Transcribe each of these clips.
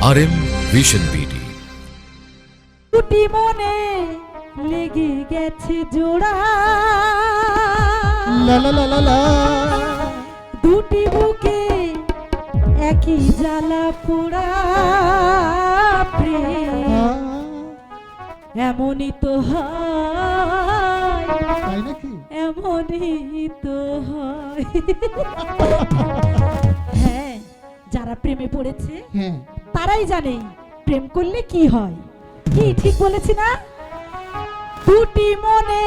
আর M vision BD দুটি মনে লেগে গেছে জোড়া। লা লা লা দুটি বুকে একই জ্বালা পোড়া প্রেম। এমনই তো হয়। এমনই তো হয়। হ্যাঁ যারা প্রেমে পড়েছে হ্যাঁ। তারাই জানে, প্রেম করলে কি হয়? কি, ঠিক বলেছি না? দুটি মনে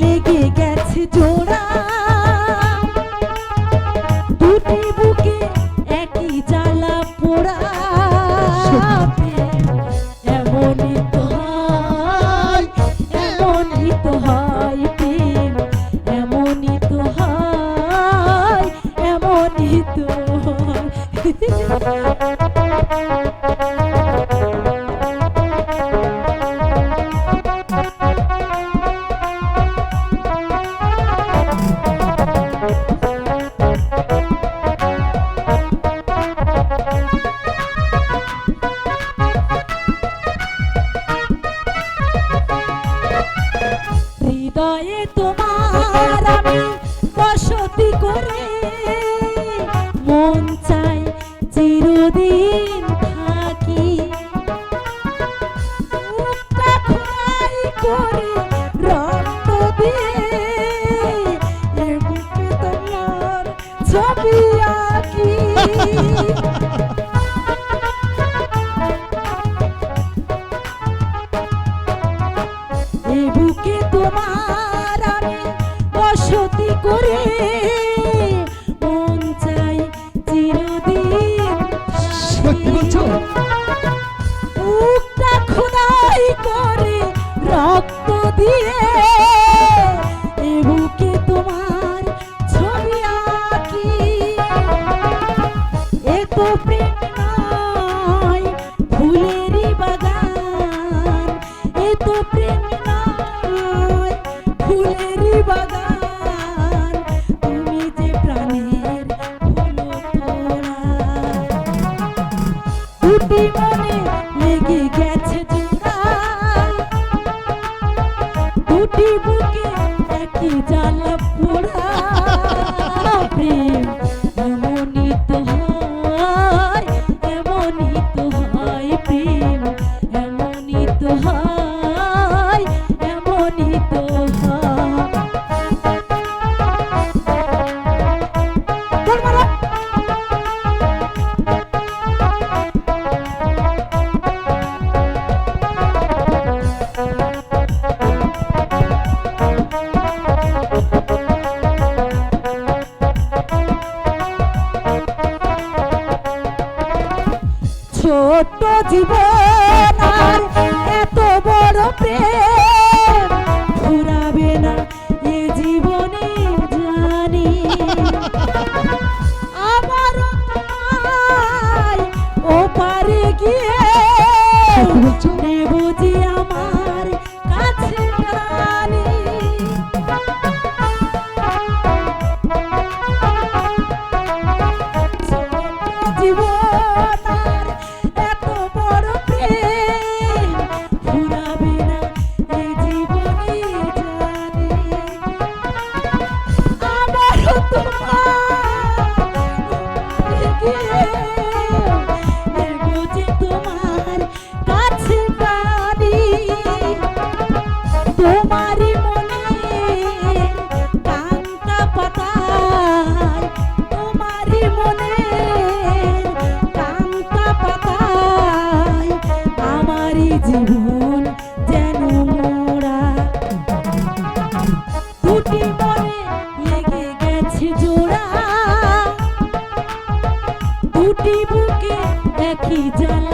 লেগে গেছে জোড়া। দুটি বুকে একই জ্বালা পোড়া। এমনই তো হয় হয় প্রেম এমনই তো চিরদিন থাকি করে রক্ত দিয়ে তোমার ছবি তোমার আমি বসতি করে লেগে গেছে জোড়া দুটি বুকে একই জ্বালা ছোট্ট জীবন এত বড় প্রেম। তোমার Kita